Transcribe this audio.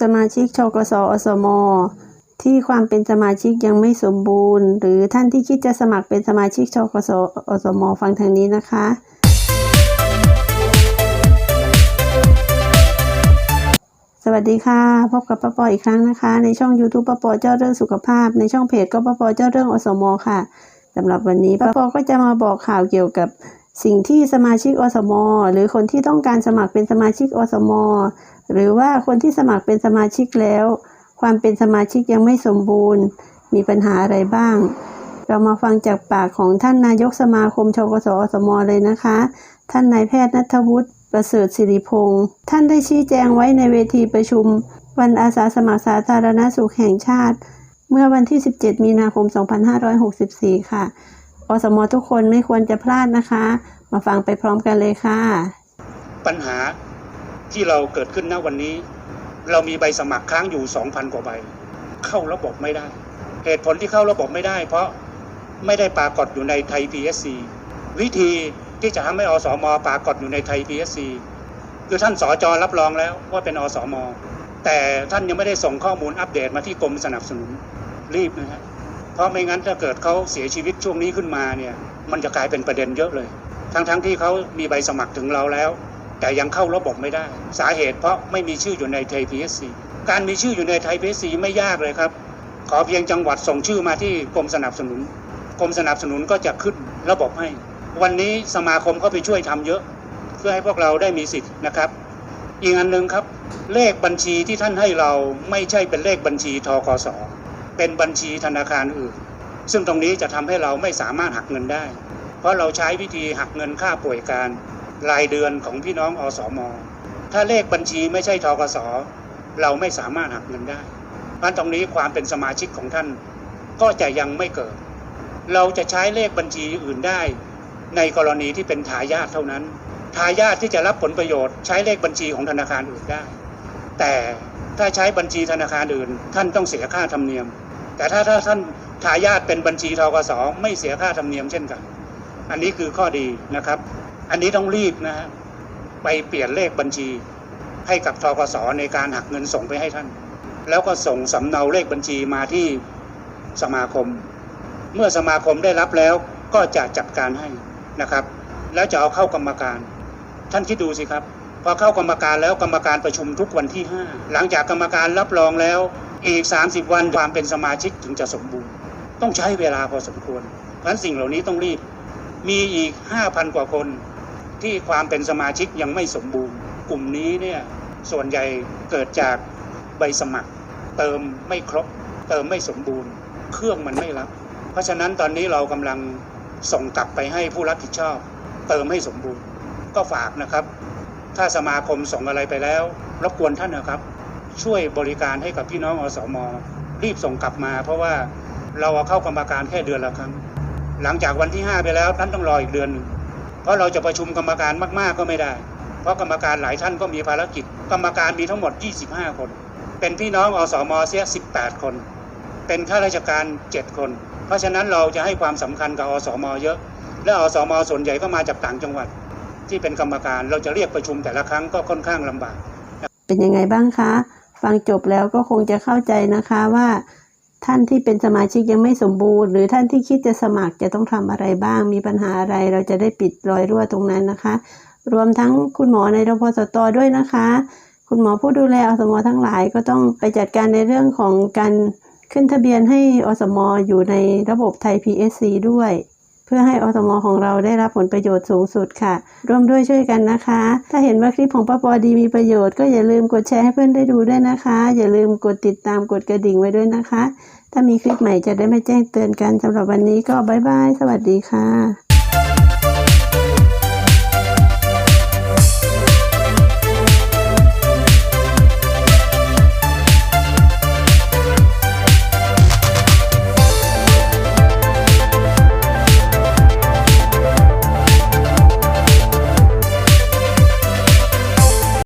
สมาชิกชกสอสม ที่ความเป็นสมาชิกยังไม่สมบูรณ์ หรือท่านที่คิดจะสมัครเป็นสมาชิกชกสอสม ฟังทางนี้นะคะสวัสดีค่ะ พบกับป้าปออีกครั้งนะคะ ในช่อง YouTube ป้าปอเจ้าเรื่องสุขภาพ ในช่องเพจก็ป้าปอเจ้าเรื่องอสมอค่ะสำหรับวันนี้ป้าปอก็จะมาบอกข่าวเกี่ยวกับ สิ่งที่สมาชิกอสม หรือคนที่ต้องการสมัครเป็นสมาชิกอสม หรือว่าคนที่สมัครเป็นสมาชิกแล้ว ความเป็นสมาชิกยังไม่สมบูรณ์ มีปัญหาอะไรบ้าง เรามาฟังจากปากของท่านนายกสมาคมชกสอสมเลยนะคะ ท่านนายแพทย์นัทวุฒิประเสริฐศิริพงศ์ท่านได้ชี้แจงไว้ในเวทีประชุม วันอาสาสมัครสาธารณสุขแห่งชาติ เมื่อวันที่ 17 มีนาคม 2564 ค่ะ อสมทุกคนไม่ควรจะพลาดนะคะ มาฟังไปพร้อมกันเลยค่ะ ปัญหาที่เราเกิดขึ้นณวันนี้ เรามีใบสมัครค้างอยู่ 2,000 กว่าใบ เข้าระบบไม่ได้ เหตุผลที่เข้าระบบไม่ได้ เพราะไม่ได้ปรากฏอยู่ในไทย PSC วิธีที่จะทำให้อสมปรากฏอยู่ในไทย PSC คือท่านสอจอรับรองแล้วว่าเป็นอสม แต่ท่านยังไม่ได้ส่งข้อมูลอัปเดตมาที่กรมสนับสนุนรีบนะฮะ เพราะไม่งั้นถ้าเกิดเขาเสียชีวิตช่วงนี้ขึ้นมาเนี่ย มันจะกลายเป็นประเด็นเยอะเลย ทั้งๆทที่เขามีใบสมัครถึงเราแล้ว แต่ยังเข้าระบบไม่ได้ สาเหตุเพราะไม่มีชื่ออยู่ในไทย PSC การมีชื่ออยู่ในไทย PSC ไม่ยากเลยครับ ขอเพียงจังหวัดส่งชื่อมาที่กรมสนับสนุนกรมสนับสนุนก็จะขึ้นระบบให้ วันนี้สมาคมก็ไปช่วยทำเยอะ เพื่อให้พวกเราได้มีสิทธิ์นะครับ อีกอันหนึ่งครับ เลขบัญชีที่ท่านให้เราไม่ใช่เป็นเลขบัญชีทกส เป็นบัญชีธนาคารอื่น ซึ่งตรงนี้จะทำให้เราไม่สามารถหักเงินได้ เพราะเราใช้วิธีหักเงินค่าป่วยการรายเดือนของพี่น้องอสม ถ้าเลขบัญชีไม่ใช่ทกส เราไม่สามารถหักเงินได้เพราะตรงนี้ความเป็นสมาชิกของท่านก็จะยังไม่เกิด เราจะใช้เลขบัญชีอื่นได้ ในกรณีที่เป็นทายาทเท่านั้น ทายาทที่จะรับผลประโยชน์ใช้เลขบัญชีของธนาคารอื่นได้ แต่ถ้าใช้บัญชีธนาคารอื่น ท่านต้องเสียค่าธรรมเนียม แต่ถ้าถ้าท่านทายาทเป็นบัญชีทกสไม่เสียค่าธรรมเนียมเช่นกัน อันนี้คือข้อดีนะครับ อันนี้ต้องรีบนะฮะไปเปลี่ยนเลขบัญชีให้กับทกสในการหักเงินส่งไปให้ท่าน แล้วก็ส่งสำเนาเลขบัญชีมาที่สมาคม เมื่อสมาคมได้รับแล้วก็จะจัดการให้นะครับ แล้วจะเอาเข้ากรรมการ ท่านคิดดูสิครับพอเข้ากรรมการแล้วกรรมการประชุมทุกวันที่ 5 หลังจากกรรมการรับรองแล้ว อีก 30 วันความเป็นสมาชิกถึงจะสมบูรณ์ ต้องใช้เวลาพอสมควร เพราะฉะนั้นสิ่งเหล่านี้ต้องรีบ มีอีก 5,000 กว่าคนที่ความเป็นสมาชิกยังไม่สมบูรณ์ กลุ่มนี้เนี่ยส่วนใหญ่เกิดจากใบสมัคร เติมไม่ครบ เติมไม่สมบูรณ์ เครื่องมันไม่รับ เพราะฉะนั้นตอนนี้เรากำลังส่งกลับไปให้ผู้รับผิดชอบ เติมให้สมบูรณ์ ก็ฝากนะครับ ถ้าสมาคมส่งอะไรไปแล้วรบกวนท่านนะครับ ช่วยบริการให้กับพี่น้องอสมรีบส่งกลับมา เพราะว่าเราเอาเข้ากรรมการแค่เดือนละครั้ง หลังจากวันที่ 5 ไปแล้วท่านต้องรออีกเดือนหนึ่งเพราะเราจะประชุมกรรมการมากๆก็ไม่ได้ เพราะกรรมการหลายท่านก็มีภารกิจ กรรมการมีทั้งหมด 25 คน เป็นพี่น้องอสมเสีย 18 คน เป็นข้าราชการ 7 คน เพราะฉะนั้นเราจะให้ความสำคัญกับอสมเยอะ และอสมส่วนใหญ่ก็มาจากต่างจังหวัด ที่เป็นกรรมการเราจะเรียกประชุมแต่ละครั้งก็ค่อนข้างลำบาก เป็นยังไงบ้างคะ ฟังจบแล้วก็คงจะเข้าใจนะคะว่า ท่านที่เป็นสมาชิกยังไม่สมบูรณ์ หรือท่านที่คิดจะสมัครจะต้องทำอะไรบ้าง มีปัญหาอะไร เราจะได้ปิดรอยรั่วตรงนั้นนะคะ รวมทั้งคุณหมอในรพสตด้วยนะคะ คุณหมอผู้ดูแลอสมทั้งหลายก็ต้องไปจัดการในเรื่องของการขึ้นทะเบียนให้อสมอยู่ในระบบไทย PSC ด้วย เพื่อให้อสมของเราได้รับผลประโยชน์สูงสุดค่ะ ร่วมด้วยช่วยกันนะคะ ถ้าเห็นว่าคลิปของป้าปอดีมีประโยชน์ก็อย่าลืมกดแชร์ให้เพื่อนได้ดูด้วยนะคะ อย่าลืมกดติดตามกดกระดิ่งไว้ด้วยนะคะ ถ้ามีคลิปใหม่จะได้ไม่แจ้งเตือนกันสำหรับวันนี้ก็บ๊ายบาย สวัสดีค่ะ